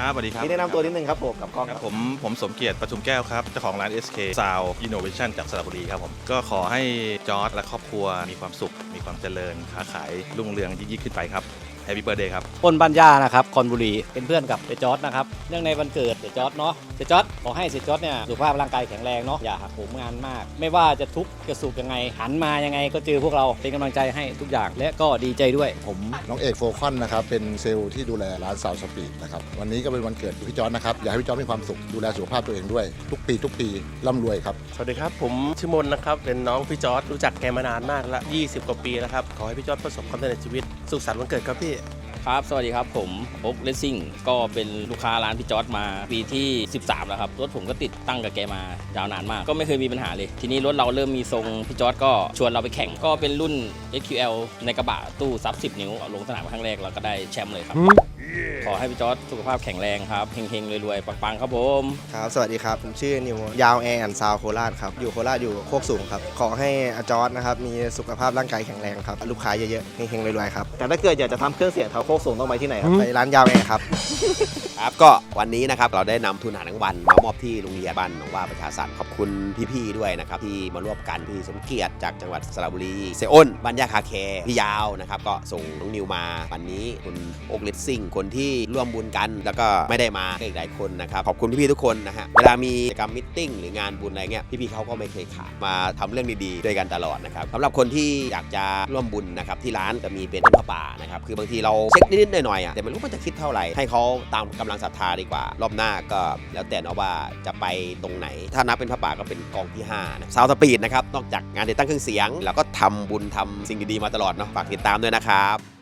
ครับสวัสดีครับนี่แนะนำตัวนิดนึงครับผมกับกล้องคครัรับบผมผมสมเกียรติประทุมแก้วครับเจ้าของร้าน SK Sound Innovation จากสระบุรีครับผมก็ขอให้จอร์ดและครอบครัวมีความสุข มีความเจริญค้าขายรุ่งเรืองยิ่งๆขึ้นไปครับ Happy Birthday ครับอ้นบ้านย่านะครับคอนบุรี เป็นเพื่อนกับเจจอร์ดนะครับ เนื่องในวันเกิดเจจอร์ดเนาะเจจอร์ดขอให้เจจอร์ดเนี่ยสุขภาพร่างกายแข็งแรงเนาะ อย่าหักโหมงานมาก ไม่ว่าจะทุกข์จะสุขยังไง หันมายังไงก็เจอพวกเรา เป็นกำลังใจให้ทุกอย่าง และก็ดีใจด้วย ผมน้องเอกโฟคอนนะครับ เป็นเซลล์ที่ดูแลร้านซาวสปีดนะครับ วันนี้ก็เป็นวันเกิดพี่จอร์ดนะครับ อยากให้พี่จอร์ดมีความสุข ดูแลสุขภาพตัวเองด้วย ทุกปี ทุกปีร่ำรวยครับ สวัสดีครับ ผมชื่อมนนะครับ เป็นน้องพี่จอร์ดรู้จักแกมานานมากแล้ว20 กว่าปีแล้วครับ ขอให้พี่จอร์ดประสบความสำเร็จในชีวิต สุขสันต์วันเกิดครับพี่ ครับสวัสดีครับผมโอ๊กเลสซิ่งก็เป็นลูกค้าร้านพี่จอร์ดมาปีที่ 13 แล้วครับรถผมก็ติดตั้งกับแกมายาวนานมาก ก็ไม่เคยมีปัญหาเลย ทีนี้รถเราเริ่มมีทรงพี่จอร์ดก็ชวนเราไปแข่งก็เป็นรุ่น SQL ในกระบะตู้ซับ 10 นิ้วลงสนามครั้งแรกเราก็ได้แชมป์เลยครับ ขอให้พี่จอร์ดสุขภาพแข็งแรงครับเฮงๆรวยๆปังๆครับผมครับ สวัสดีครับ ผมชื่อนิวยาวแอร์แอนซาวโคราชครับ อยู่โคราชอยู่โคกสูงครับ ขอให้อาจอร์ดนะครับ มีสุขภาพร่างกายแข็งแรงครับ ลูกค้าเยอะๆเฮงๆรวยๆครับ แต่ถ้าเกิดอยากจะทำเครื่องเสียงแถวโคกสูงต้องไปที่ไหนครับ ไปร้านยาวแอร์ครับ ครับก็วันนี้นะครับเราได้นำทุนอาหารกลางวันมามอบที่โรงเรียนบ้านหนองว่าประชาสันขอบคุณพี่ๆด้วยนะครับที่มาร่วมกันพี่สมเกียรติจากจังหวัดสระบุรีเซอ้นบ้านยาคาแคร์พี่ยาวนะครับก็ส่งน้องนิวมาวันนี้คุณโอกลิสซิ่งคนที่ร่วมบุญกัน แล้วก็ไม่ได้มาอีกหลายคนนะครับขอบคุณพี่ๆทุกคนนะฮะเวลามีกิจกรรมมิทติ้งหรืองานบุญอะไรเงี้ยพี่ๆเขาก็ไม่เคยขาดมาทำเรื่องดีๆด้วยกันตลอดนะครับสำหรับคนที่อยากจะร่วมบุญนะครับที่ร้านจะมีเป็นต้นผ้าป่านะครับคือบางทีเราเช็คนิดๆหน่อยๆอะแต่ไม่รู้มันจะคิดเท่าไหร่ให้เขาตามกำลังศรัทธาดีกว่า รอบหน้าก็แล้วแต่เนาะว่าจะไปตรงไหน ถ้านับเป็นผ้าป่าก็เป็นกองที่5นะซาวสปีดนะครับนอกจากงานติดตั้งเครื่องเสียง แล้วก็ทำบุญทำสิ่งดีๆมาตลอดเนาะฝากติดตามด้วยนะครับ